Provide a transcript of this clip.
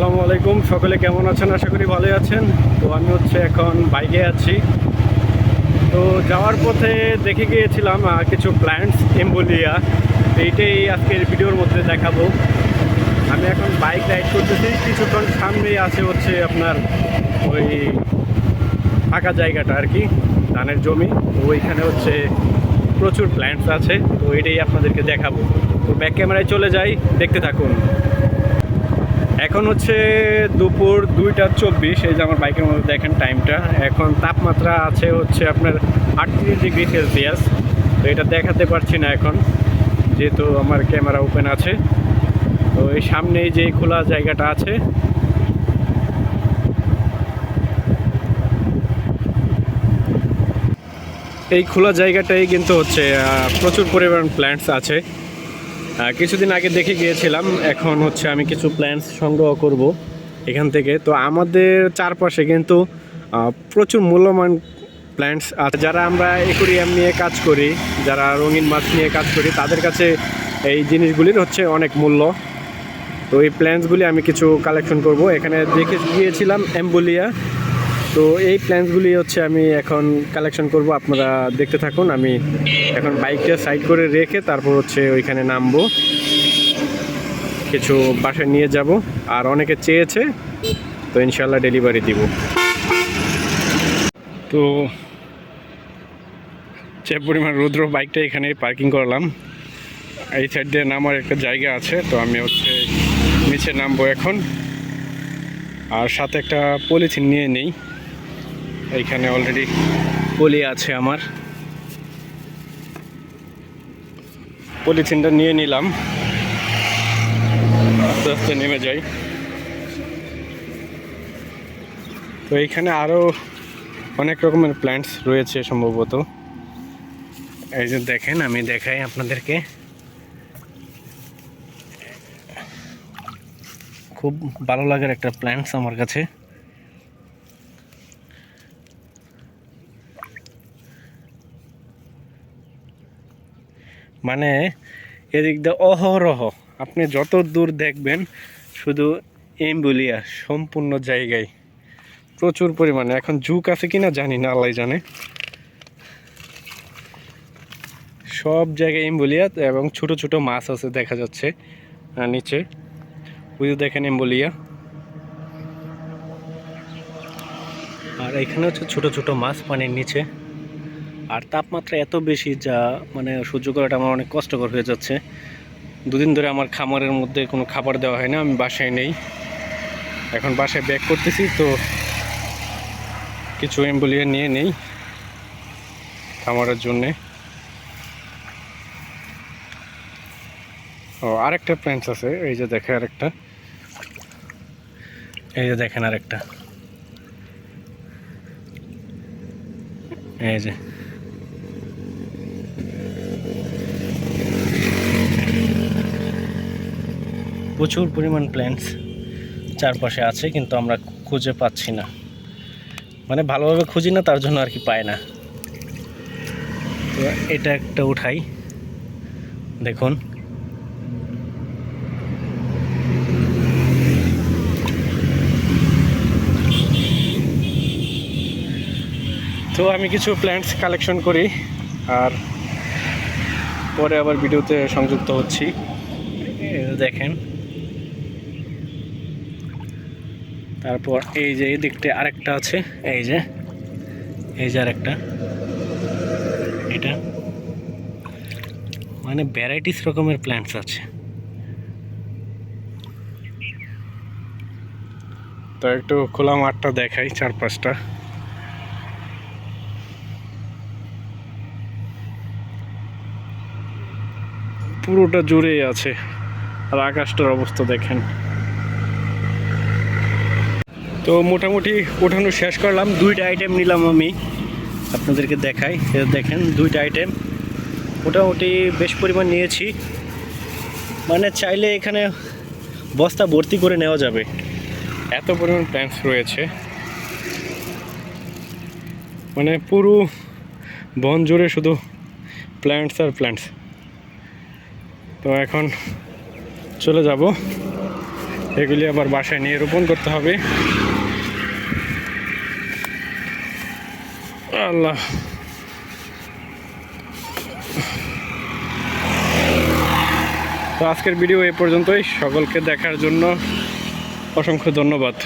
আসসালামু আলাইকুম। সকলে কেমন আছেন? আশা করি ভালো আছেন। তো আমি হচ্ছে এখন বাইকে আছি। তো যাওয়ার পথে দেখে গিয়েছিলাম কিছু প্ল্যান্টস এম্বোলিয়া। এইটাই আজকের ভিডিওর মধ্যে দেখাবো। আমি এখন বাইক রাইড করতেছি। কিছুক্ষণ সামনেই আছে হচ্ছে আপনার ওই ফাঁকা জায়গাটা আর কি, ধানের জমি। তো ওইখানে হচ্ছে প্রচুর প্ল্যান্টস আছে। তো এটাই আপনাদেরকে দেখাবো। তো ব্যাক ক্যামেরায় চলে যাই। দেখতে থাকুন। এখন হচ্ছে দুপুর দুইটা চব্বিশ, এই যে আমার বাইকের মধ্যে দেখেন টাইমটা এখন তাপমাত্রা আছে হচ্ছে আপনার আটত্রিশ ডিগ্রি সেলসিয়াস। তো এটা দেখাতে পারছি না এখন, যেহেতু আমার ক্যামেরা ওপেন আছে। তো এই সামনেই যে খোলা জায়গাটা আছে, এই খোলা জায়গাটাই কিন্তু হচ্ছে প্রচুর পরিমাণ প্ল্যান্টস আছে। কিছুদিন আগে দেখে গিয়েছিলাম, এখন হচ্ছে আমি কিছু প্ল্যান্টস সংগ্রহ করব এখান থেকে। তো আমাদের চারপাশে কিন্তু প্রচুর মূল্যবান প্ল্যান্টস আছে। যারা আমরা একুরিয়াম নিয়ে কাজ করি, যারা রঙিন মাছ নিয়ে কাজ করি, তাদের কাছে এই জিনিসগুলির হচ্ছে অনেক মূল্য। তো এই প্ল্যান্টসগুলি আমি কিছু কালেকশন করব। এখানে দেখে গিয়েছিলাম অ্যাম্বুলিয়া তো এই প্ল্যান্সগুলি হচ্ছে আমি এখন কালেকশন করব, আপনারা দেখতে থাকুন। আমি এখন বাইকটা সাইড করে রেখে তারপর হচ্ছে ওইখানে নামবো। কিছু বাসায় নিয়ে যাব। আর অনেকে চেয়েছে, তো ইনশাল্লাহ ডেলিভারি দিব। তো যে পরিমাণ রুদ্র বাইকটা এখানে পার্কিং করলাম, এই সাইড দিয়ে নামার একটা জায়গা আছে, তো আমি হচ্ছে নিচে নামবো এখন। আর সাথে একটা পলিথিন নিয়ে নেই। এইখানে অলরেডি পলি আছে আমার। পলিথিনটা নিয়ে নিলাম। আস্তে আস্তে নেমে যাই। তো এইখানে আরও অনেক রকমের প্ল্যান্টস রয়েছে সম্ভবত। এই যে দেখেন, আমি দেখাই আপনাদেরকে। খুব ভালো লাগার একটা প্ল্যান্টস আমার কাছে। মানে এদিক দিয়ে অহরহ। আপনি যত দূর দেখবেন, শুধু এমবুলিয়া, সম্পূর্ণ জায়গায়। প্রচুর পরিমাণে। এখন ঝুঁক আছে কিনা জানি না, আল্লাহ জানে। সব জায়গায় এমবুলিয়া এবং ছোট ছোট মাছ আছে দেখা যাচ্ছে নিচে। ওই দেখেন এমবুলিয়া। আর এখানে হচ্ছে ছোট ছোট মাছ পানির নিচে। আর তাপমাত্রা এত বেশি যা মানে সহ্য করাটা আমার অনেক কষ্টকর হয়ে যাচ্ছে। দুদিন ধরে আমার খামারের মধ্যে কোনো খাবার দেওয়া হয় না, আমি বাসায় নেই। এখন বাসায় ব্যাক করতেছি, তো কিছু এম্বুলিয়া নিয়ে নেই খামারের জন্যে। ও, আরেকটা প্ল্যান্টস আছে, এই যে দেখে আরেকটা। এই যে দেখেন আরেকটা। এই যে। প্রচুর পরিমাণ প্ল্যান্টস চারপাশে আছে, কিন্তু আমরা খুঁজে পাচ্ছি না। মানে ভালোভাবে খুঁজি না, তার জন্য আর কি পায় না। তো এটা একটা উঠাই। দেখুন। তো আমি কিছু প্ল্যান্টস কালেকশন করি, আর পরে আবার ভিডিওতে সংযুক্ত হচ্ছি। দেখেন। তারপর এই যে এই দিকটা আরেকটা আছে, এই যে এই যে আরেকটা, এটা। মানে ভ্যারাইটিস রকমের প্ল্যান্টস আছে। তো একটু খোলা মাঠটা দেখাই চার পাঁচটা পুরোটা জুড়েই আছে। আর আকাশটার অবস্থা দেখেন। তো মোটামুটি ওঠানো শেষ করলাম। দুইটা আইটেম নিলাম আমি। আপনাদেরকে দেখাই। দেখেন, দুইটা আইটেম মোটামুটি বেশ পরিমাণ নিয়েছি। মানে চাইলে এখানে বস্তা ভর্তি করে নেওয়া যাবে। এত পরিমাণ প্ল্যান্টস রয়েছে। মানে পুরো বন জুড়ে শুধু প্ল্যান্টস আর প্ল্যান্টস তো এখন চলে যাব। এগুলি আবার বাসায় নিয়ে রোপণ করতে হবে। আল্লাহ তো আজকের ভিডিও এ পর্যন্তই। সকলকে দেখার জন্য অসংখ্য ধন্যবাদ।